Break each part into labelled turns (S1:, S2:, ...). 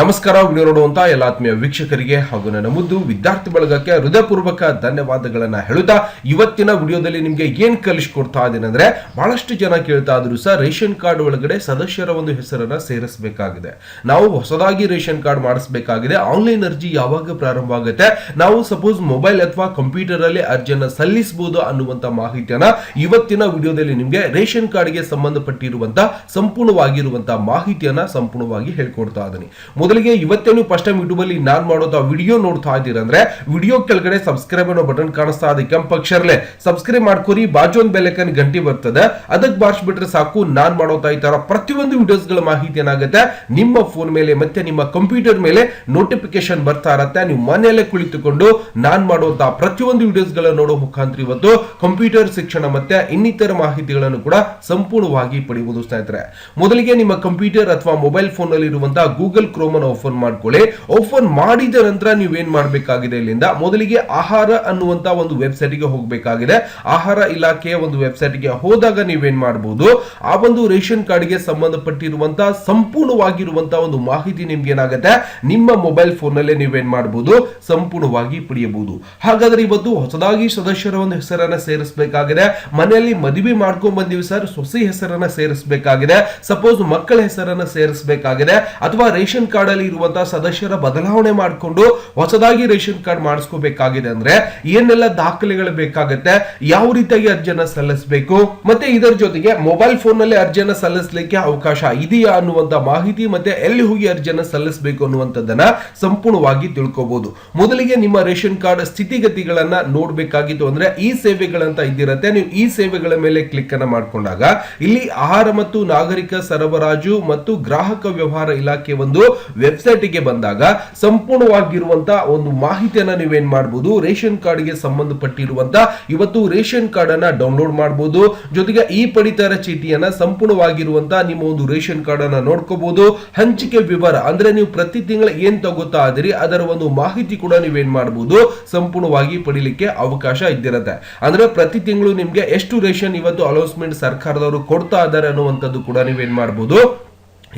S1: ನಮಸ್ಕಾರ ವಿಡಿಯೋ ನೋಡುವಂತ ಎಲ್ಲ ಆತ್ಮೀಯ ವೀಕ್ಷಕರಿಗೆ ಹಾಗೂ ನನ್ನ ಮುದ್ದು ವಿದ್ಯಾರ್ಥಿ ಬಳಗಕ್ಕೆ ಹೃದಯಪೂರ್ವಕ ಧನ್ಯವಾದಗಳನ್ನ ಹೇಳುತ್ತಾ ಇವತ್ತಿನ ವಿಡಿಯೋದಲ್ಲಿ ನಿಮಗೆ ಏನ್ ಕಲಿಸ್ಕೊಡ್ತಾ ಇದ್ದೇನೆ ಅಂದ್ರೆ ಬಹಳಷ್ಟು ಜನ ಕೇಳ್ತಾ ಇದ್ರು ಸರ್, ರೇಷನ್ ಕಾರ್ಡ್ ಒಳಗಡೆ ಸದಸ್ಯರ ಒಂದು ಹೆಸರನ್ನ ಸೇರಿಸಬೇಕಾಗಿದೆ. ನಾವು ಹೊಸದಾಗಿ ರೇಷನ್ ಕಾರ್ಡ್ ಮಾಡಿಸಬೇಕಾಗಿದೆ. ಆನ್ಲೈನ್ ಅರ್ಜಿ ಯಾವಾಗ ಪ್ರಾರಂಭ ಆಗುತ್ತೆ? ನಾವು ಸಪೋಸ್ ಮೊಬೈಲ್ ಅಥವಾ ಕಂಪ್ಯೂಟರ್ ಅಲ್ಲಿ ಅರ್ಜಿಯನ್ನ ಸಲ್ಲಿಸಬಹುದು ಅನ್ನುವಂತ ಮಾಹಿತಿಯನ್ನ ಇವತ್ತಿನ ವಿಡಿಯೋದಲ್ಲಿ ನಿಮಗೆ ರೇಷನ್ ಕಾರ್ಡ್ಗೆ ಸಂಬಂಧಪಟ್ಟಿರುವಂತ ಸಂಪೂರ್ಣವಾಗಿರುವಂತಹ ಮಾಹಿತಿಯನ್ನ ಸಂಪೂರ್ಣವಾಗಿ ಹೇಳ್ಕೊಡ್ತಾ ಇದ್ದೀನಿ. ಮೊದಲಿಗೆ ಇವತ್ತೇ ನೀವು ಫಸ್ಟ್ ಟೈಮ್ ಯೂಟ್ಯೂಬ್ ಅಲ್ಲಿ ನಾನ್ ಮಾಡೋದು ವಿಡಿಯೋ ನೋಡ್ತಾ ಇದ್ದೀರಾ ಅಂದ್ರೆ ವಿಡಿಯೋ ಕೆಳಗಡೆ ಸಬ್ಸ್ಕ್ರೈಬ್ ಅನ್ನೋ ಬಟನ್ ಕಾಣಿಸ್ತಾ ಇದೆ, ಕೆಂಪು ಅಕ್ಷರಲೆ ಸಬ್ಸ್ಕ್ರೈಬ್ ಮಾಡ್ಕೊರಿ, ಬಾಜು ಒಂದು ಬೆಲೆಕನ್ ಗಂಟಿ ಬರ್ತದೆ. ಅದಕ್ಕೆ ಬಾರಿಸ್ಬಿಟ್ರೆ ಸಾಕು, ನಾನ್ ಮಾಡೋತಾ ಈ ತರ ಪ್ರತಿಯೊಂದು ವಿಡಿಯೋಸ್ಗಳ ಮಾಹಿತಿ ಏನಾಗುತ್ತೆ? ನಿಮ್ಮ ಫೋನ್ ಮೇಲೆ ಮತ್ತೆ ನಿಮ್ಮ ಕಂಪ್ಯೂಟರ್ ಮೇಲೆ ನೋಟಿಫಿಕೇಶನ್ ಬರ್ತಾ ಇರತ್ತೆ. ನೀವು ಮನೆಯಲ್ಲೇ ಕುಳಿತುಕೊಂಡು ನಾನು ಮಾಡುವಂತಹ ಪ್ರತಿಯೊಂದು ವಿಡಿಯೋಸ್ಗಳ ನೋಡೋ ಮುಖಾಂತರ ಇವತ್ತು ಕಂಪ್ಯೂಟರ್ ಶಿಕ್ಷಣ ಮತ್ತೆ ಇನ್ನಿತರ ಮಾಹಿತಿಗಳನ್ನು ಕೂಡ ಸಂಪೂರ್ಣವಾಗಿ ಪಡೆಯುವುದು ಸ್ನೇಹಿತರೆ. ಮೊದಲಿಗೆ ನಿಮ್ಮ ಕಂಪ್ಯೂಟರ್ ಅಥವಾ ಮೊಬೈಲ್ ಫೋನ್ ಅಲ್ಲಿ ಇರುವಂತಹ ಗೂಗಲ್ ಕ್ರೋಮ್ ಅನ್ನು ಓಪನ್ ಮಾಡ್ಕೊಳ್ಳಿ. ಓಪನ್ ಮಾಡಿದ ನಂತರ ನೀವೇನ್ ಮಾಡಬೇಕಾಗಿದೆ ಇಲ್ಲಿಂದ? ಮೊದಲಿಗೆ ಆಹಾರ ಅನ್ನುವಂತ ಒಂದು ವೆಬ್ಸೈಟ್ಗೆ ಹೋಗಬೇಕಾಗಿದೆ. ಆಹಾರ ಇಲಾಖೆಯ ಒಂದು ವೆಬ್ಸೈಟ್ಗೆ ಹೋದಾಗ ನೀವೇನ್ ಮಾಡಬಹುದು ಆ ಒಂದು ರೇಷನ್ ಕಾರ್ಡ್ಗೆ ಸಂಬಂಧಪಟ್ಟಿರುವಂತಹ ಸಂಪೂರ್ಣವಾಗಿರುವಂತಹ ಒಂದು ಮಾಹಿತಿ ನಿಮ್ಗೆ ಏನಾಗುತ್ತೆ? ನಿಮ್ಮ ಮೊಬೈಲ್ ಫೋನ್ ನಲ್ಲೇ ನೀವೇನ್ ಮಾಡಬಹುದು ಸಂಪೂರ್ಣವಾಗಿ ಪಡೆಯಬಹುದು. ಹಾಗಾದ್ರೆ ಇವತ್ತು ಹೊಸದಾಗಿ ಸದಸ್ಯರ ಒಂದು ಹೆಸರನ್ನ ಸೇರಿಸಬೇಕಾಗಿದೆ. ಮನೆಯಲ್ಲಿ ಮದುವೆ ಮಾಡ್ಕೊಂಡ್ ಬಂದಿವಿ ಸರ್. ಸೊಸೆ ಹೆಸರನ್ನ ಸೇರಿಸಬೇಕಾಗಿದೆ. ಸಪೋಸ್ ಮಕ್ಕಳ ಹೆಸರನ್ನ ಸೇರಿಸಬೇಕಾಗಿದೆ. ಅಥವಾ ರೇಷನ್ ಕಾರ್ಡ್ ಅಲ್ಲಿ ಇರುವಂತಹ ಸದಸ್ಯರ ಬದಲಾವಣೆ ಮಾಡಿಕೊಂಡು ಹೊಸದಾಗಿ ರೇಷನ್ ಕಾರ್ಡ್ ಮಾಡಿಸ್ಕೋಬೇಕಾಗಿದೆ ಅಂದ್ರೆ ಏನೆಲ್ಲ ದಾಖಲೆಗಳು ಬೇಕಾಗುತ್ತೆ, ಯಾವ ರೀತಿಯಾಗಿ ಅರ್ಜಿಯನ್ನ ಸಲ್ಲಿಸಬೇಕು, ಮತ್ತೆ ಇದರ ಜೊತೆಗೆ ಮೊಬೈಲ್ ಫೋನ್ನಲ್ಲಿ ಅರ್ಜಿಯನ್ನ ಸಲ್ಲಿಸಲಿಕ್ಕೆ ಅವಕಾಶ ಇದೆಯಾ ಅನ್ನುವಂತ ಮಾಹಿತಿ, ಮತ್ತೆ ಎಲ್ಲಿ ಹೋಗಿ ಅರ್ಜಿಯನ್ನ ಸಲ್ಲಿಸಬೇಕು ಅನ್ನುವಂಥದ್ದನ್ನ ಸಂಪೂರ್ಣವಾಗಿ ತಿಳ್ಕೋಬಹುದು ಮೊದಲಿಗೆ ನಿಮ್ಮ ರೇಷನ್ ಕಾರ್ಡ್ ಸ್ಥಿತಿಗತಿಗಳನ್ನ ನೋಡ್ಬೇಕಾಗಿತ್ತು ಅಂದ್ರೆ ಈ ಸೇವೆಗಳಂತ ಇದ್ದಿರತ್ತೆ. ನೀವು ಈ ಸೇವೆಗಳ ಮೇಲೆ ಕ್ಲಿಕ್ ಅನ್ನ ಮಾಡ್ಕೊಂಡಾಗ ಇಲ್ಲಿ ಆಹಾರ ಮತ್ತು ನಾಗರಿಕ ಸರಬರಾಜು ಮತ್ತು ಗ್ರಾಹಕ ವ್ಯವಹಾರ ಇಲಾಖೆ ಒಂದು ವೆಬ್ಸೈಟ್ಗೆ ಬಂದಾಗ ಸಂಪೂರ್ಣವಾಗಿರುವಂತಹ ಒಂದು ಮಾಹಿತಿಯನ್ನ ನೀವೇನ್ ಮಾಡಬಹುದು ರೇಷನ್ ಕಾರ್ಡ್ಗೆ ಸಂಬಂಧಪಟ್ಟಿರುವಂತ ಇವತ್ತು ರೇಷನ್ ಕಾರ್ಡ್ ಅನ್ನ ಡೌನ್ಲೋಡ್ ಮಾಡಬಹುದು ಜೊತೆಗೆ ಈ ಪಡಿತರ ಚೀಟಿಯನ್ನ ಸಂಪೂರ್ಣವಾಗಿರುವಂತಹ ನಿಮ್ಮ ಒಂದು ರೇಷನ್ ಕಾರ್ಡ್ ಅನ್ನ ನೋಡ್ಕೋಬಹುದು ಹಂಚಿಕೆ ವಿವರ ಅಂದ್ರೆ ನೀವು ಪ್ರತಿ ತಿಂಗಳ ಏನ್ ತಗೋತಾ ಇದ್ರಿ, ಅದರ ಒಂದು ಮಾಹಿತಿ ಕೂಡ ನೀವೇನ್ ಮಾಡಬಹುದು ಸಂಪೂರ್ಣವಾಗಿ ಪಡಿಲಿಕ್ಕೆ ಅವಕಾಶ ಇದ್ದಿರುತ್ತೆ. ಅಂದ್ರೆ ಪ್ರತಿ ತಿಂಗಳು ನಿಮ್ಗೆ ಎಷ್ಟು ರೇಷನ್ ಇವತ್ತು ಅಲೌನ್ಸ್ಮೆಂಟ್ ಸರ್ಕಾರದವರು ಕೊಡ್ತಾ ಇದ್ದಾರೆ ಅನ್ನುವಂಥದ್ದು ಕೂಡ ನೀವೇನ್ ಮಾಡಬಹುದು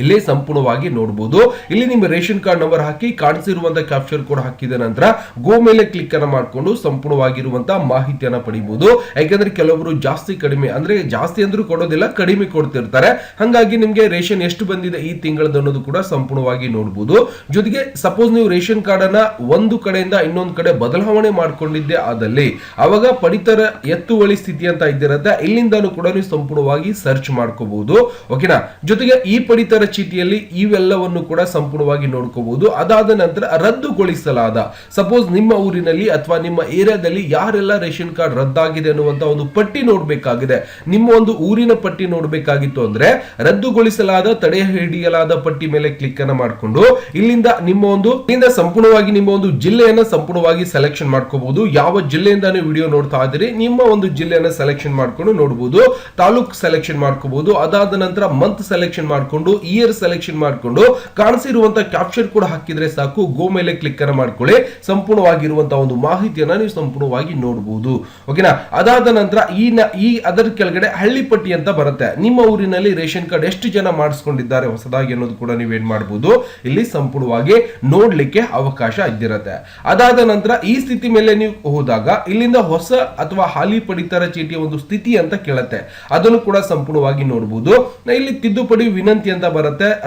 S1: ಇಲ್ಲಿ ಸಂಪೂರ್ಣವಾಗಿ ನೋಡಬಹುದು ಇಲ್ಲಿ ನಿಮ್ಮ ರೇಷನ್ ಕಾರ್ಡ್ ನಂಬರ್ ಹಾಕಿ ಕಾಣಿಸಿರುವಂತಹ ಕ್ಯಾಪ್ಚರ್ ಕೋಡ್ ಹಾಕಿದ ನಂತರ ಗೋ ಮೇಲೆ ಕ್ಲಿಕ್ ಅನ್ನ ಮಾಡಿಕೊಂಡು ಸಂಪೂರ್ಣವಾಗಿರುವಂತಹ ಮಾಹಿತಿಯನ್ನ ಪಡಿಬಹುದು ಯಾಕಂದ್ರೆ ಕೆಲವರು ಜಾಸ್ತಿ ಕಡಿಮೆ, ಅಂದ್ರೆ ಜಾಸ್ತಿ ಅಂದ್ರೂ ಕೊಡೋದಿಲ್ಲ, ಕಡಿಮೆ ಕೊಡ್ತಿರ್ತಾರೆ. ಹಂಗಾಗಿ ನಿಮ್ಗೆ ರೇಷನ್ ಎಷ್ಟು ಬಂದಿದೆ ಈ ತಿಂಗಳದ ಅನ್ನೋದು ಕೂಡ ಸಂಪೂರ್ಣವಾಗಿ ನೋಡಬಹುದು ಜೊತೆಗೆ ಸಪೋಸ್ ನೀವು ರೇಷನ್ ಕಾರ್ಡ್ ಅನ್ನ ಒಂದು ಕಡೆಯಿಂದ ಇನ್ನೊಂದು ಕಡೆ ಬದಲಾವಣೆ ಮಾಡ್ಕೊಂಡಿದ್ದೆ ಆದಲ್ಲಿ, ಅವಾಗ ಪಡಿತರ ಎತ್ತುವಳಿ ಸ್ಥಿತಿ ಅಂತ ಇದ್ದಿರತ್ತೆ, ಇಲ್ಲಿಂದನೂ ಕೂಡ ನೀವು ಸಂಪೂರ್ಣವಾಗಿ ಸರ್ಚ್ ಮಾಡ್ಕೋಬಹುದು ಓಕೆನಾ ಜೊತೆಗೆ ಈ ಪಡಿತರ ಚೀಟಿಯಲ್ಲಿ ಇವೆಲ್ಲವನ್ನು ಕೂಡ ಸಂಪೂರ್ಣವಾಗಿ ನೋಡ್ಕೋಬಹುದು. ಅದಾದ ನಂತರ ರದ್ದುಗೊಳಿಸಲಾದ ಸಪೋಸ್ ನಿಮ್ಮ ಊರಿನಲ್ಲಿ ಅಥವಾ ನಿಮ್ಮ ಏರಿಯಾದಲ್ಲಿ ಯಾರೆಲ್ಲ ರೇಷನ್ ಕಾರ್ಡ್ ರದ್ದಾಗಿದೆ ಅನ್ನುವಂತ ಒಂದು ಪಟ್ಟಿ ನೋಡಬೇಕಾಗಿದೆ. ನಿಮ್ಮ ಒಂದು ಊರಿನ ಪಟ್ಟಿ ನೋಡಬೇಕಾಗಿತ್ತು ಅಂದ್ರೆ ರದ್ದುಗೊಳಿಸಲಾದ ತಡೆ ಹಿಡಿಯಲಾದ ಪಟ್ಟಿ ಮೇಲೆ ಕ್ಲಿಕ್ ಅನ್ನ ಮಾಡಿಕೊಂಡು ಇಲ್ಲಿಂದ ನಿಮ್ಮ ಒಂದು ಇಲ್ಲಿಂದ ಸಂಪೂರ್ಣವಾಗಿ ನಿಮ್ಮ ಒಂದು ಜಿಲ್ಲೆಯನ್ನ ಸಂಪೂರ್ಣವಾಗಿ ಸೆಲೆಕ್ಷನ್ ಮಾಡ್ಕೋಬಹುದು. ಯಾವ ಜಿಲ್ಲೆಯಿಂದ ವಿಡಿಯೋ ನೋಡ್ತಾ ಇದ್ದೀರಿ. ನಿಮ್ಮ ಒಂದು ಜಿಲ್ಲೆಯನ್ನ ಸೆಲೆಕ್ಷನ್ ಮಾಡ್ಕೊಂಡು ನೋಡಬಹುದು ತಾಲೂಕ್ ಸೆಲೆಕ್ಷನ್ ಮಾಡ್ಕೋಬಹುದು. ಅದಾದ ನಂತರ ಮಂತ್ ಸೆಲೆಕ್ಷನ್ ಮಾಡ್ಕೊಂಡು ಇಯರ್ ಸೆಲೆಕ್ಷನ್ ಮಾಡ್ಕೊಂಡು ಕಾಣಿಸಿರುವಂತಹ ಕ್ಯಾಪ್ಚರ್ ಕೂಡ ಹಾಕಿದ್ರೆ ಸಾಕು. ಗೋ ಮೇಲೆ ಕ್ಲಿಕ್ ಅನ್ನ ಮಾಡ್ಕೊಳ್ಳಿ. ಸಂಪೂರ್ಣವಾಗಿರುವಂತಹ ಒಂದು ಮಾಹಿತಿಯನ್ನ ನೀವು ಸಂಪೂರ್ಣವಾಗಿ ನೋಡಬಹುದು ಓಕೆನಾ ಅದಾದ ನಂತರ ಈ ಈ ಅದರ ಕೆಳಗಡೆ ಹಳ್ಳಿ ಪಟ್ಟಿ ಅಂತ ಬರುತ್ತೆ. ನಿಮ್ಮ ಊರಿನಲ್ಲಿ ರೇಷನ್ ಕಾರ್ಡ್ ಎಷ್ಟು ಜನ ಮಾಡಿಸ್ಕೊಂಡಿದ್ದಾರೆ ಹೊಸದಾಗಿ ಅನ್ನೋದು ಕೂಡ ನೀವು ಏನ್ ಮಾಡಬಹುದು ಇಲ್ಲಿ ಸಂಪೂರ್ಣವಾಗಿ ನೋಡ್ಲಿಕ್ಕೆ ಅವಕಾಶ ಇದ್ದಿರುತ್ತೆ. ಅದಾದ ನಂತರ ಈ ಸ್ಥಿತಿ ಮೇಲೆ ನೀವು ಹೋದಾಗ ಇಲ್ಲಿಂದ ಹೊಸ ಅಥವಾ ಹಾಲಿ ಪಡಿತರ ಚೀಟಿಯ ಒಂದು ಸ್ಥಿತಿ ಅಂತ ಕೇಳುತ್ತೆ. ಅದನ್ನು ಕೂಡ ಸಂಪೂರ್ಣವಾಗಿ ನೋಡಬಹುದು ಇಲ್ಲಿ ತಿದ್ದುಪಡಿ ವಿನಂತಿ ಅಂತ ಬರುತ್ತೆ.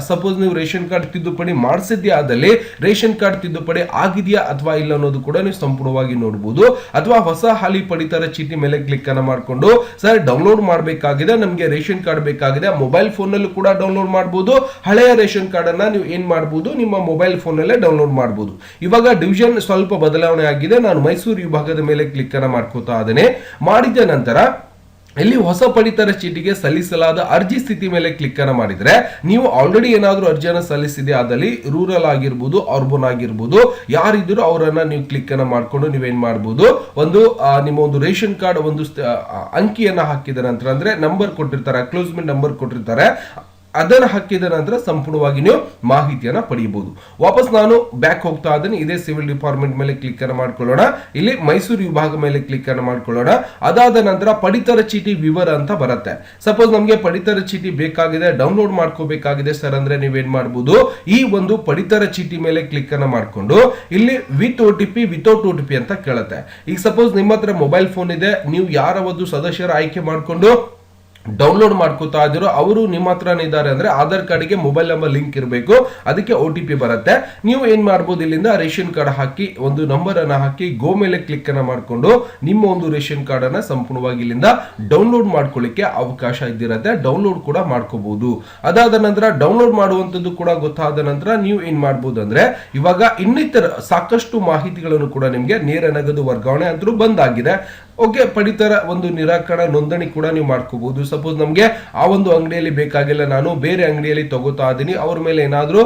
S1: ಸಪೋಸ್ ನೀವು ರೇಷನ್ ಕಾರ್ಡ್ ತಿದ್ದುಪಡಿ ಮಾಡಿಸಿದ್ಯಾ ಆದಲ್ಲಿ ರೇಷನ್ ಕಾರ್ಡ್ ತಿದ್ದುಪಡಿ ಆಗಿದೆಯಾ ಅಥವಾ ಇಲ್ಲ ಅನ್ನೋದು ಕೂಡ ನೀವು ಸಂಪೂರ್ಣವಾಗಿ ನೋಡಬಹುದು ಅಥವಾ ಹೊಸ ಹಾಲಿ ಪಡಿತರ ಚೀಟಿ ಮೇಲೆ ಕ್ಲಿಕ್ ಅನ್ನ ಮಾಡಿಕೊಂಡು ಸರ್ ಡೌನ್ಲೋಡ್ ಮಾಡಬೇಕಾಗಿದೆ, ನಮಗೆ ರೇಷನ್ ಕಾರ್ಡ್ ಬೇಕಾಗಿದೆ ಮೊಬೈಲ್ ಫೋನ್ ನಲ್ಲೂ ಕೂಡ ಡೌನ್ಲೋಡ್ ಮಾಡಬಹುದು ಹಳೆಯ ರೇಷನ್ ಕಾರ್ಡ್ ಅನ್ನ ನೀವು ಏನ್ ಮಾಡಬಹುದು ನಿಮ್ಮ ಮೊಬೈಲ್ ಫೋನ್ ನಲ್ಲೇ ಡೌನ್ಲೋಡ್ ಮಾಡಬಹುದು ಇವಾಗ ಡಿವಿಷನ್ ಸ್ವಲ್ಪ ಬದಲಾವಣೆ ಆಗಿದೆ. ನಾನು ಮೈಸೂರು ವಿಭಾಗದ ಮೇಲೆ ಕ್ಲಿಕ್ ಅನ್ನ ಮಾಡ್ಕೋತಾ ಇದ್ದೇನೆ. ಮಾಡಿದ ನಂತರ ಇಲ್ಲಿ ಹೊಸ ಪಡಿತರ ಚೀಟಿಗೆ ಸಲ್ಲಿಸಲಾದ ಅರ್ಜಿ ಸ್ಥಿತಿ ಮೇಲೆ ಕ್ಲಿಕ್ ಅನ್ನ ಮಾಡಿದ್ರೆ ನೀವು ಆಲ್ರೆಡಿ ಏನಾದರೂ ಅರ್ಜಿಯನ್ನು ಸಲ್ಲಿಸಿದೆ ಆದಲ್ಲಿ ರೂರಲ್ ಆಗಿರ್ಬೋದು ಅರ್ಬನ್ ಆಗಿರ್ಬೋದು, ಯಾರಿದ್ರು ಅವರನ್ನ ನೀವು ಕ್ಲಿಕ್ ಅನ್ನ ಮಾಡ್ಕೊಂಡು ನೀವೇನ್ ಮಾಡ್ಬೋದು, ಒಂದು ನಿಮ್ಮ ಒಂದು ರೇಷನ್ ಕಾರ್ಡ್ ಒಂದು ಅಂಕಿಯನ್ನ ಹಾಕಿದ ನಂತರ ಅಂದ್ರೆ ನಂಬರ್ ಕೊಟ್ಟಿರ್ತಾರೆ ಅಕ್ಲೋಸ್ಮೆಂಟ್ ನಂಬರ್ ಕೊಟ್ಟಿರ್ತಾರೆ ಅದನ್ನ ಹಾಕಿದ ನಂತರ ಸಂಪೂರ್ಣವಾಗಿ ನೀವು ಮಾಹಿತಿಯನ್ನ ಪಡೆಯಬಹುದು. ವಾಪಸ್ ನಾನು ಬ್ಯಾಕ್ ಹೋಗ್ತಾ ಇದ್ದೀನಿ. ಇದೇ ಸಿವಿಲ್ ಡಿಪಾರ್ಟ್ಮೆಂಟ್ ಮೇಲೆ ಕ್ಲಿಕ್ ಅನ್ನು ಮಾಡ್ಕೊಳ್ಳೋಣ. ಇಲ್ಲಿ ಮೈಸೂರು ವಿಭಾಗ ಮೇಲೆ ಕ್ಲಿಕ್ ಅನ್ನು ಮಾಡ್ಕೊಳ್ಳೋಣ. ಅದಾದ ನಂತರ ಪಡಿತರ ಚೀಟಿ ವಿವರ ಅಂತ ಬರುತ್ತೆ. ಸಪೋಸ್ ನಮಗೆ ಪಡಿತರ ಚೀಟಿ ಬೇಕಾಗಿದೆ. ಡೌನ್ಲೋಡ್ ಮಾಡ್ಕೋಬೇಕಾಗಿದೆ ಸರ್ ಅಂದ್ರೆ ನೀವೇನ್ ಮಾಡಬಹುದು ಈ ಒಂದು ಪಡಿತರ ಚೀಟಿ ಮೇಲೆ ಕ್ಲಿಕ್ ಅನ್ನ ಮಾಡಿಕೊಂಡು ಇಲ್ಲಿ with O T P without O T P ಅಂತ ಕೇಳುತ್ತೆ. ಈಗ ಸಪೋಸ್ ನಿಮ್ಮ ಹತ್ರ ಮೊಬೈಲ್ ಫೋನ್ ಇದೆ. ನೀವು ಯಾರ ಒಂದು ಸದಸ್ಯರ ಆಯ್ಕೆ ಮಾಡ್ಕೊಂಡು ಡೌನ್ಲೋಡ್ ಮಾಡ್ಕೋತಾ ಇದ್ದೀರೋ, ಅವರು ನಿಮ್ಮ ಹತ್ರನೇ ಇದ್ದಾರೆ ಅಂದ್ರೆ ಆಧಾರ್ ಕಾರ್ಡ್ಗೆ ಮೊಬೈಲ್ ನಂಬರ್ ಲಿಂಕ್ ಇರಬೇಕು. ಅದಕ್ಕೆ ಒ ಟಿ ಪಿ ಬರುತ್ತೆ. ನೀವು ಏನ್ ಮಾಡ್ಬೋದು ಇಲ್ಲಿಂದ ರೇಷನ್ ಕಾರ್ಡ್ ಹಾಕಿ, ಒಂದು ನಂಬರ್ ಅನ್ನ ಹಾಕಿ, ಗೋ ಮೇಲೆ ಕ್ಲಿಕ್ ಅನ್ನ ಮಾಡ್ಕೊಂಡು, ನಿಮ್ಮ ಒಂದು ರೇಷನ್ ಕಾರ್ಡ್ ಸಂಪೂರ್ಣವಾಗಿ ಇಲ್ಲಿಂದ ಡೌನ್ಲೋಡ್ ಮಾಡ್ಕೊಳ್ಳಿಕ್ಕೆ ಅವಕಾಶ ಇದ್ದಿರುತ್ತೆ. ಡೌನ್ಲೋಡ್ ಕೂಡ ಮಾಡ್ಕೋಬಹುದು ಅದಾದ ನಂತರ ಡೌನ್ಲೋಡ್ ಮಾಡುವಂತದ್ದು ಕೂಡ ಗೊತ್ತಾದ ನಂತರ ನೀವು ಏನ್ ಮಾಡ್ಬೋದು ಅಂದ್ರೆ, ಇವಾಗ ಇನ್ನಿತರ ಸಾಕಷ್ಟು ಮಾಹಿತಿಗಳನ್ನು ಕೂಡ ನಿಮಗೆ ನೇರ ನಗದು ವರ್ಗಾವಣೆ ಅಂತೂ ಬಂದಾಗಿದೆ ಓಕೆ ಪಡಿತರ ಒಂದು ನಿರಾಕರಣ ನೋಂದಣಿ ಕೂಡ ನೀವು ಮಾಡ್ಕೋಬಹುದು. ಸಪೋಸ್ ನಮಗೆ ಆ ಒಂದು ಅಂಗಡಿಯಲ್ಲಿ ಬೇಕಾಗಿಲ್ಲ, ನಾನು ಬೇರೆ ಅಂಗಡಿಯಲ್ಲಿ ತಗೋತಾ ಇದ್ದೀನಿ, ಅವ್ರ ಮೇಲೆ ಏನಾದರೂ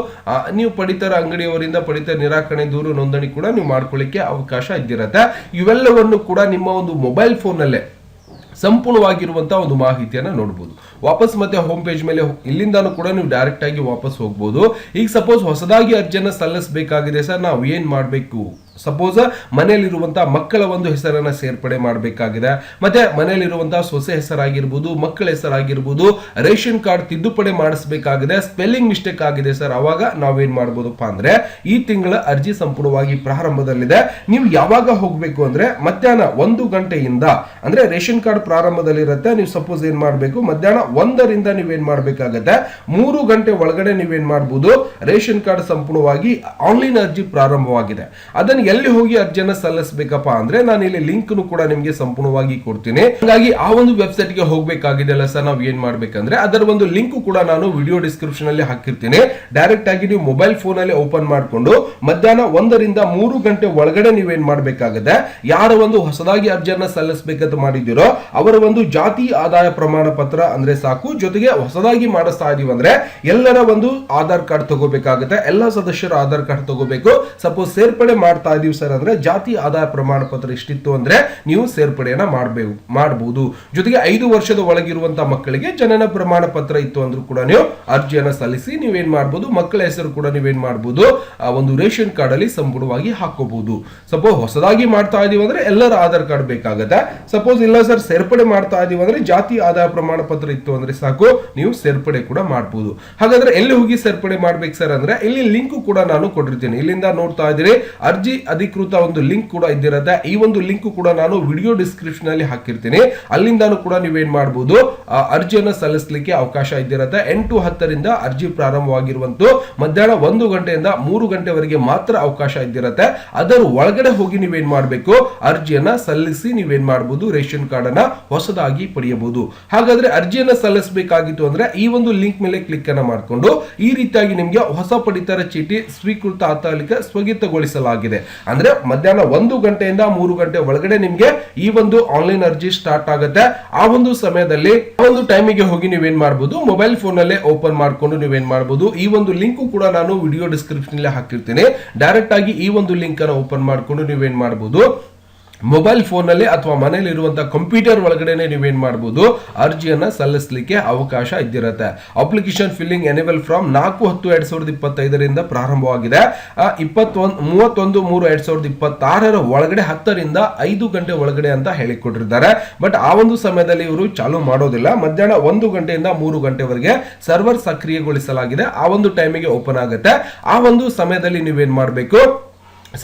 S1: ನೀವು ಪಡಿತರ ಅಂಗಡಿಯವರಿಂದ ಪಡಿತರ ನಿರಾಕರಣೆ ದೂರು ನೋಂದಣಿ ಕೂಡ ನೀವು ಮಾಡ್ಕೊಳ್ಳಿಕ್ಕೆ ಅವಕಾಶ ಇದ್ದಿರತ್ತೆ. ಇವೆಲ್ಲವನ್ನು ಕೂಡ ನಿಮ್ಮ ಒಂದು ಮೊಬೈಲ್ ಫೋನಲ್ಲೇ ಸಂಪೂರ್ಣವಾಗಿರುವಂತಹ ಒಂದು ಮಾಹಿತಿಯನ್ನ ನೋಡಬಹುದು ವಾಪಸ್ ಮತ್ತೆ ಹೋಮ್ ಪೇಜ್ ಮೇಲೆ ಇಲ್ಲಿಂದ ಕೂಡ ನೀವು ಡೈರೆಕ್ಟ್ ಆಗಿ ವಾಪಸ್ ಹೋಗ್ಬೋದು. ಈಗ ಸಪೋಸ್ ಹೊಸದಾಗಿ ಅರ್ಜಿಯನ್ನು ಸಲ್ಲಿಸಬೇಕಾಗಿದೆ ಸರ್, ನಾವು ಏನ್ ಮಾಡಬೇಕು? ಸಪೋಸ್ ಮನೆಯಲ್ಲಿರುವಂತಹ ಮಕ್ಕಳ ಒಂದು ಹೆಸರನ್ನ ಸೇರ್ಪಡೆ ಮಾಡಬೇಕಾಗಿದೆ. ಮತ್ತೆ ಮನೆಯಲ್ಲಿರುವಂತಹ ಸೊಸೆ ಹೆಸರಾಗಿರ್ಬೋದು, ಮಕ್ಕಳ ಹೆಸರಾಗಿರ್ಬೋದು, ರೇಷನ್ ಕಾರ್ಡ್ ತಿದ್ದುಪಡಿ ಮಾಡಿಸಬೇಕಾಗಿದೆ. ಸ್ಪೆಲ್ಲಿಂಗ್ ಮಿಸ್ಟೇಕ್ ಆಗಿದೆ ಸರ್. ಅವಾಗ ನಾವೇನ್ ಮಾಡ್ಬೋದಪ್ಪ ಅಂದ್ರೆ ಈ ತಿಂಗಳ ಅರ್ಜಿ ಸಂಪೂರ್ಣವಾಗಿ ಪ್ರಾರಂಭದಲ್ಲಿದೆ. ನೀವು ಯಾವಾಗ ಹೋಗಬೇಕು ಅಂದ್ರೆ ಮಧ್ಯಾಹ್ನ ಒಂದು ಗಂಟೆಯಿಂದ, ಅಂದ್ರೆ ರೇಷನ್ ಕಾರ್ಡ್ ಪ್ರಾರಂಭದಲ್ಲಿರುತ್ತೆ. ನೀವು ಸಪೋಸ್ ಏನ್ ಮಾಡಬೇಕು, ಮಧ್ಯಾಹ್ನ ಒಂದರಿಂದ ನೀವೇನ್ ಮಾಡ್ಬೇಕಾಗತ್ತೆ? ಮೂರು ಗಂಟೆ ಒಳಗಡೆ ನೀವೇನ್ ಮಾಡ್ಬೋದು, ರೇಷನ್ ಕಾರ್ಡ್ ಸಂಪೂರ್ಣವಾಗಿ ಆನ್ಲೈನ್ ಅರ್ಜಿ ಪ್ರಾರಂಭವಾಗಿದೆ. ಅದನ್ನ ಎಲ್ಲಿ ಹೋಗಿ ಅರ್ಜಿಯನ್ನ ಸಲ್ಲಿಸಬೇಕಪ್ಪ ಅಂದ್ರೆ ನಾನು ಇಲ್ಲಿ ಲಿಂಕ್ ಕೂಡ ನಿಮ್ಗೆ ಸಂಪೂರ್ಣವಾಗಿ ಕೊಡ್ತೀನಿ. ಹಾಗಾಗಿ ಆ ಒಂದು ವೆಬ್ಸೈಟ್ಗೆ ಹೋಗ್ಬೇಕಾಗಿದೆ ಅಲ್ಲ ಸರ್, ನಾವು ಏನ್ ಮಾಡ್ಬೇಕಂದ್ರೆ ಅದರ ಒಂದು ಲಿಂಕ್ ಕೂಡ ನಾನು ವಿಡಿಯೋ ಡಿಸ್ಕ್ರಿಪ್ಷನ್ ಅಲ್ಲಿ ಹಾಕಿರ್ತೀನಿ. ಡೈರೆಕ್ಟ್ ಆಗಿ ನೀವು ಮೊಬೈಲ್ ಫೋನ್ ಅಲ್ಲಿ ಓಪನ್ ಮಾಡ್ಕೊಂಡು ಮಧ್ಯಾಹ್ನ ಒಂದರಿಂದ ಮೂರು ಗಂಟೆ ಒಳಗಡೆ ನೀವೇನ್ ಮಾಡ್ಬೇಕಾಗತ್ತೆ? ಯಾರ ಒಂದು ಹೊಸದಾಗಿ ಅರ್ಜಿಯನ್ನ ಸಲ್ಲಿಸಬೇಕಂತ ಮಾಡಿದಿರೋ ಅವರ ಒಂದು ಜಾತಿ ಆದಾಯ ಪ್ರಮಾಣ ಪತ್ರ ಅಂದ್ರೆ ಸಾಕು. ಜೊತೆಗೆ ಹೊಸದಾಗಿ ಮಾಡಿಸ್ತಾ ಇದೀವಿ ಅಂದ್ರೆ ಎಲ್ಲರ ಒಂದು ಆಧಾರ್ ಕಾರ್ಡ್ ತಗೋಬೇಕಾಗುತ್ತೆ. ಎಲ್ಲಾ ಸದಸ್ಯರ ಆಧಾರ್ ಕಾರ್ಡ್ ತಗೋಬೇಕು. ಸಪೋಸ್ ಸೇರ್ಪಡೆ ಮಾಡ್ತಾ ಸರ್ ಅಂದ್ರೆ ಜಾತಿ ಆದಾಯ ಪ್ರಮಾಣ ಪತ್ರ ಇಷ್ಟಿತ್ತು ಅಂದ್ರೆ ನೀವು ಸೇರ್ಪಡೆಯನ್ನ ಮಾಡಬೇಕು ಮಾಡಬಹುದು ಜೊತೆಗೆ ಐದು ವರ್ಷದ ಒಳಗಿರುವಂತಹ ಮಕ್ಕಳಿಗೆ ಜನನ ಪ್ರಮಾಣ ಪತ್ರ ಇತ್ತು ಅಂದ್ರೂ ಕೂಡ ನೀವು ಅರ್ಜಿಯನ್ನ ಸಲ್ಲಿಸಿ ನೀವೇನ್ ಮಾಡಬಹುದು ಮಕ್ಕಳ ಹೆಸರು ಕೂಡ ನೀವೇನ್ ಮಾಡಬಹುದು ಆ ಒಂದು ರೇಷನ್ ಕಾರ್ಡ್ ಅಲ್ಲಿ ಸಂಪೂರ್ಣವಾಗಿ ಹಾಕೋಬಹುದು ಸಪೋಸ್ ಹೊಸದಾಗಿ ಮಾಡ್ತಾ ಇದೀವಿ ಅಂದ್ರೆ ಎಲ್ಲರ ಆಧಾರ್ ಕಾರ್ಡ್ ಬೇಕಾಗತ್ತೆ. ಸಪೋಸ್ ಇಲ್ಲ ಸರ್, ಸೇರ್ಪಡೆ ಮಾಡ್ತಾ ಇದೀವಿ ಅಂದ್ರೆ ಜಾತಿ ಆದಾಯ ಪ್ರಮಾಣ ಪತ್ರ ಇತ್ತು ಅಂದ್ರೆ ಸಾಕು, ನೀವು ಸೇರ್ಪಡೆ ಕೂಡ ಮಾಡಬಹುದು ಹಾಗಾದ್ರೆ ಎಲ್ಲಿ ಹೋಗಿ ಸೇರ್ಪಡೆ ಮಾಡ್ಬೇಕು ಸರ್ ಅಂದ್ರೆ ಇಲ್ಲಿ ಲಿಂಕ್ ಕೂಡ ನಾನು ಕೊಟ್ಟಿರ್ತೀನಿ. ಇಲ್ಲಿಂದ ನೋಡ್ತಾ ಇದ್ದೀರಿ, ಅರ್ಜಿ ಅಧಿಕೃತ ಒಂದು ಲಿಂಕ್ ಕೂಡ ಇದ್ದಿರುತ್ತೆ. ಈ ಒಂದು ಲಿಂಕ್ ಕೂಡ ನಾನು ವಿಡಿಯೋ ಡಿಸ್ಕ್ರಿಪ್ಷನ್ ಅಲ್ಲಿ ಹಾಕಿರ್ತೀನಿ. ಅಲ್ಲಿಂದಾನು ಕೂಡ ನೀವೇನ್ ಮಾಡಬಹುದು ಅರ್ಜಿಯನ್ನು ಸಲ್ಲಿಸಲಿಕ್ಕೆ ಅವಕಾಶ ಇದ್ದಿರುತ್ತೆ. ಎಂಟು ಹತ್ತರಿಂದ ಅರ್ಜಿ ಪ್ರಾರಂಭವಾಗಿರುವಂತ ಮಧ್ಯಾಹ್ನ ಒಂದು ಗಂಟೆಯಿಂದ ಮೂರು ಗಂಟೆವರೆಗೆ ಮಾತ್ರ ಅವಕಾಶ ಇದ್ದಿರುತ್ತೆ. ಅದರ ಒಳಗಡೆ ಹೋಗಿ ನೀವೇನ್ ಮಾಡಬೇಕು, ಅರ್ಜಿಯನ್ನ ಸಲ್ಲಿಸಿ ನೀವೇನ್ ಮಾಡಬಹುದು ರೇಷನ್ ಕಾರ್ಡ್ ಅನ್ನ ಹೊಸದಾಗಿ ಪಡೆಯಬಹುದು. ಹಾಗಾದ್ರೆ ಅರ್ಜಿಯನ್ನ ಸಲ್ಲಿಸಬೇಕಾಗಿತ್ತು ಅಂದ್ರೆ ಈ ಒಂದು ಲಿಂಕ್ ಮೇಲೆ ಕ್ಲಿಕ್ ಅನ್ನ ಮಾಡಿಕೊಂಡು ಈ ರೀತಿಯಾಗಿ ನಿಮಗೆ ಹೊಸ ಪಡಿತರ ಚೀಟಿ ಸ್ವೀಕೃತ ಆತಾಲಿಕ ಸ್ಥಗಿತಗೊಳಿಸಲಾಗಿದೆ ಅಂದ್ರೆ ಮಧ್ಯಾಹ್ನ ಒಂದು ಗಂಟೆಯಿಂದ ಮೂರು ಗಂಟೆ ಒಳಗಡೆ ನಿಮ್ಗೆ ಈ ಒಂದು ಆನ್ಲೈನ್ ಅರ್ಜಿ ಸ್ಟಾರ್ಟ್ ಆಗುತ್ತೆ. ಆ ಒಂದು ಸಮಯದಲ್ಲಿ ಆ ಒಂದು ಟೈಮಿಗೆ ಹೋಗಿ ನೀವೇನ್ ಮಾಡಬಹುದು ಮೊಬೈಲ್ ಫೋನ್ ಅಲ್ಲೇ ಓಪನ್ ಮಾಡ್ಕೊಂಡು ನೀವೇನ್ ಮಾಡಬಹುದು ಈ ಒಂದು ಲಿಂಕ್ ಕೂಡ ನಾನು ವಿಡಿಯೋ ಡಿಸ್ಕ್ರಿಪ್ಷನ್ ಹಾಕಿರ್ತೀನಿ. ಡೈರೆಕ್ಟ್ ಆಗಿ ಈ ಒಂದು ಲಿಂಕ್ ಅನ್ನು ಓಪನ್ ಮಾಡ್ಕೊಂಡು ನೀವೇನ್ ಮಾಡಬಹುದು ಮೊಬೈಲ್ ಫೋನಲ್ಲಿ ಅಥವಾ ಮನೆಯಲ್ಲಿರುವಂಥ ಕಂಪ್ಯೂಟರ್ ಒಳಗಡೆನೆ ನೀವೇನು ಮಾಡಬಹುದು ಅರ್ಜಿಯನ್ನು ಸಲ್ಲಿಸಲಿಕ್ಕೆ ಅವಕಾಶ ಇದ್ದಿರುತ್ತೆ. ಅಪ್ಲಿಕೇಶನ್ ಫಿಲ್ಲಿಂಗ್ ಎನೇಬಲ್ ಫ್ರಮ್ ನಾಲ್ಕು ಹತ್ತು ಎರಡ್ ಸಾವಿರದ ಇಪ್ಪತ್ತೈದರಿಂದ ಪ್ರಾರಂಭವಾಗಿದೆ. ಇಪ್ಪತ್ತೊಂದು, ಮೂವತ್ತೊಂದು, ಮೂರು ಎರಡ್ ಸಾವಿರದ ಇಪ್ಪತ್ತಾರರ ಒಳಗಡೆ ಹತ್ತರಿಂದ ಐದು ಗಂಟೆ ಒಳಗಡೆ ಅಂತ ಹೇಳಿಕೊಟ್ಟಿರ್ತಾರೆ ಬಟ್ ಆ ಒಂದು ಸಮಯದಲ್ಲಿ ಇವರು ಚಾಲು ಮಾಡೋದಿಲ್ಲ. ಮಧ್ಯಾಹ್ನ ಒಂದು ಗಂಟೆಯಿಂದ ಮೂರು ಗಂಟೆವರೆಗೆ ಸರ್ವರ್ ಸಕ್ರಿಯಗೊಳಿಸಲಾಗಿದೆ. ಆ ಒಂದು ಟೈಮಿಗೆ ಓಪನ್ ಆಗುತ್ತೆ. ಆ ಒಂದು ಸಮಯದಲ್ಲಿ ನೀವೇನ್ ಮಾಡಬೇಕು?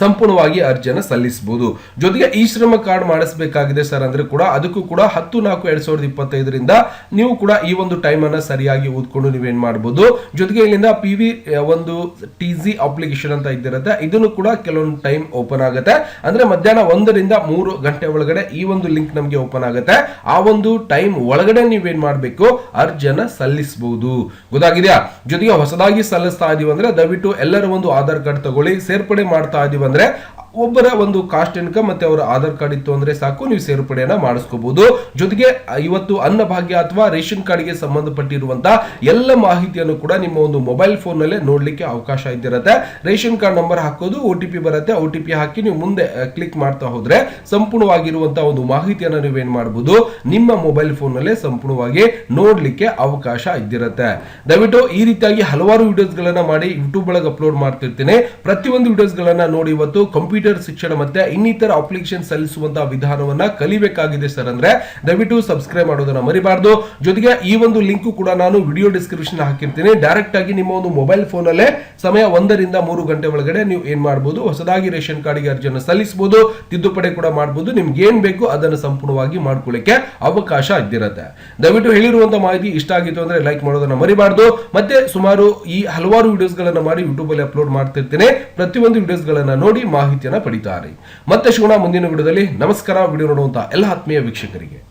S1: ಸಂಪೂರ್ಣವಾಗಿ ಅರ್ಜಿಯನ್ನು ಸಲ್ಲಿಸಬಹುದು. ಜೊತೆಗೆ ಈ ಶ್ರಮ ಕಾರ್ಡ್ ಮಾಡಿಸಬೇಕಾಗಿದೆ ಸರ್ ಅಂದ್ರೆ ಕೂಡ ಅದಕ್ಕೂ ಕೂಡ ಹತ್ತು ನಾಲ್ಕು ಎರಡ್ ಸಾವಿರದ ಇಪ್ಪತ್ತೈದರಿಂದ ನೀವು ಕೂಡ ಈ ಒಂದು ಟೈಮ್ ಅನ್ನ ಸರಿಯಾಗಿ ಓದ್ಕೊಂಡು ನೀವೇನ್ ಮಾಡಬಹುದು ಜೊತೆಗೆ ಇಲ್ಲಿಂದ ಪಿ ವಿ ಒಂದು ಟಿ ಜಿ ಅಪ್ಲಿಕೇಶನ್ ಅಂತ ಇದ್ದಿರುತ್ತೆ, ಇದನ್ನು ಕೂಡ ಕೆಲವೊಂದು ಟೈಮ್ ಓಪನ್ ಆಗುತ್ತೆ. ಅಂದ್ರೆ ಮಧ್ಯಾಹ್ನ ಒಂದರಿಂದ ಮೂರು ಗಂಟೆ ಒಳಗಡೆ ಈ ಒಂದು ಲಿಂಕ್ ನಮಗೆ ಓಪನ್ ಆಗುತ್ತೆ. ಆ ಒಂದು ಟೈಮ್ ಒಳಗಡೆ ನೀವೇನ್ ಮಾಡಬೇಕು? ಅರ್ಜಿಯನ್ನ ಸಲ್ಲಿಸಬಹುದು. ಗೊತ್ತಾಗಿದೆಯಾ? ಜೊತೆಗೆ ಹೊಸದಾಗಿ ಸಲ್ಲಿಸ್ತಾ ಇದೀವಿ ಅಂದ್ರೆ ದಯವಿಟ್ಟು ಎಲ್ಲರ ಒಂದು ಆಧಾರ್ ಕಾರ್ಡ್ ತಗೊಳ್ಳಿ, ಸೇರ್ಪಡೆ ಮಾಡ್ತಾ ಇದೀವಿ ಅಂದ್ರೆ ಒಬ್ಬರ ಒಂದು ಕಾಸ್ಟ್ ಇನ್ಕಮ್ ಮತ್ತೆ ಅವರ ಆಧಾರ್ ಕಾರ್ಡ್ ಇತ್ತು ಅಂದ್ರೆ ಸಾಕು, ನೀವು ಸೇರ್ಪಡೆಯನ್ನ ಮಾಡಿಸ್ಕೋಬಹುದು ಜೊತೆಗೆ ಇವತ್ತು ಅನ್ನಭಾಗ್ಯ ಅಥವಾ ರೇಷನ್ ಕಾರ್ಡ್ಗೆ ಸಂಬಂಧಪಟ್ಟಿರುವಂತಹ ಎಲ್ಲ ಮಾಹಿತಿಯನ್ನು ಕೂಡ ನಿಮ್ಮ ಒಂದು ಮೊಬೈಲ್ ಫೋನ್ ನಲ್ಲೇ ನೋಡ್ಲಿಕ್ಕೆ ಅವಕಾಶ ಇದ್ದಿರುತ್ತೆ. ರೇಷನ್ ಕಾರ್ಡ್ ನಂಬರ್ ಹಾಕೋದು ಒ ಟಿ ಪಿ ಬರುತ್ತೆ. ಒ ಹಾಕಿ ನೀವು ಮುಂದೆ ಕ್ಲಿಕ್ ಮಾಡ್ತಾ ಹೋದ್ರೆ ಸಂಪೂರ್ಣವಾಗಿರುವಂತಹ ಒಂದು ಮಾಹಿತಿಯನ್ನು ನೀವೇನ್ ಮಾಡಬಹುದು ನಿಮ್ಮ ಮೊಬೈಲ್ ಫೋನ್ ನಲ್ಲೇ ಸಂಪೂರ್ಣವಾಗಿ ನೋಡ್ಲಿಕ್ಕೆ ಅವಕಾಶ ಇದ್ದಿರುತ್ತೆ. ದಯವಿಟ್ಟು ಈ ರೀತಿಯಾಗಿ ಹಲವಾರು ವಿಡಿಯೋಸ್ ಗಳನ್ನ ಮಾಡಿ ಯೂಟ್ಯೂಬ್ ಒಳಗೆ ಅಪ್ಲೋಡ್ ಮಾಡ್ತಿರ್ತೀನಿ. ಪ್ರತಿಯೊಂದು ವಿಡಿಯೋಸ್ ಗಳನ್ನ ನೋಡಿ ಇವತ್ತು ಕಂಪ್ಯೂಟರ್ ಶಿಕ್ಷಣ ಮತ್ತೆ ಇನ್ನಿತರ ಅಪ್ಲಿಕೇಶನ್ ಸಲ್ಲಿಸುವಂತಹ ವಿಧಾನವನ್ನ ಕಲಿಬೇಕಾಗಿದೆ ಸರ್ ಅಂದ್ರೆ, ದಯವಿಟ್ಟು ಸಬ್ಸ್ಕ್ರೈಬ್ ಮಾಡೋದನ್ನ ಮರಿಬಾರ್ದು. ಜೊತೆಗೆ ಈ ಒಂದು ಲಿಂಕ್ ಕೂಡ ನಾನು ವಿಡಿಯೋ ಡಿಸ್ಕ್ರಿಪ್ಷನ್ ಹಾಕಿರ್ತೀನಿ. ಡೈರೆಕ್ಟ್ ಆಗಿ ನಿಮ್ಮ ಒಂದು ಮೊಬೈಲ್ ಫೋನ್ ಅಲ್ಲೇ ಸಮಯ ಒಂದರಿಂದ ಮೂರು ಗಂಟೆ ಒಳಗಡೆ ನೀವು ಏನ್ ಮಾಡಬಹುದು ಹೊಸದಾಗಿ ರೇಷನ್ ಕಾರ್ಡ್ಗೆ ಅರ್ಜಿಯನ್ನು ಸಲ್ಲಿಸಬಹುದು ತಿದ್ದುಪಡಿ ಕೂಡ ಮಾಡಬಹುದು ನಿಮ್ಗೆ ಏನ್ ಬೇಕು ಅದನ್ನು ಸಂಪೂರ್ಣವಾಗಿ ಮಾಡ್ಕೊಳ್ಳಿಕ್ಕೆ ಅವಕಾಶ ಇದ್ದಿರುತ್ತೆ. ದಯವಿಟ್ಟು ಹೇಳಿರುವಂತ ಮಾಹಿತಿ ಇಷ್ಟ ಆಗಿತ್ತು ಅಂದ್ರೆ ಲೈಕ್ ಮಾಡೋದನ್ನ ಮರಿಬಾರ್ದು. ಮತ್ತೆ ಸುಮಾರು ಈ ಹಲವಾರು ವಿಡಿಯೋಸ್ ಗಳನ್ನ ಮಾಡಿ ಯೂಟ್ಯೂಬ್ ಅಲ್ಲಿ ಅಪ್ಲೋಡ್ ಮಾಡ್ತಿರ್ತೇನೆ. ಪ್ರತಿಯೊಂದು ವಿಡಿಯೋಸ್ ಗಳನ್ನ ನೋಡಿ ಮಾಹಿತಿಯನ್ನ ಪಡಿತಾರೆ. ಮತ್ತೆ ಶಿವಣ ಮುಂದಿನ ವಿಡಿಯೋದಲ್ಲಿ ನಮಸ್ಕಾರ. ವಿಡಿಯೋ ನೋಡುವಂತ ಎಲ್ಲ ಆತ್ಮೀಯ ವೀಕ್ಷಕರಿಗೆ.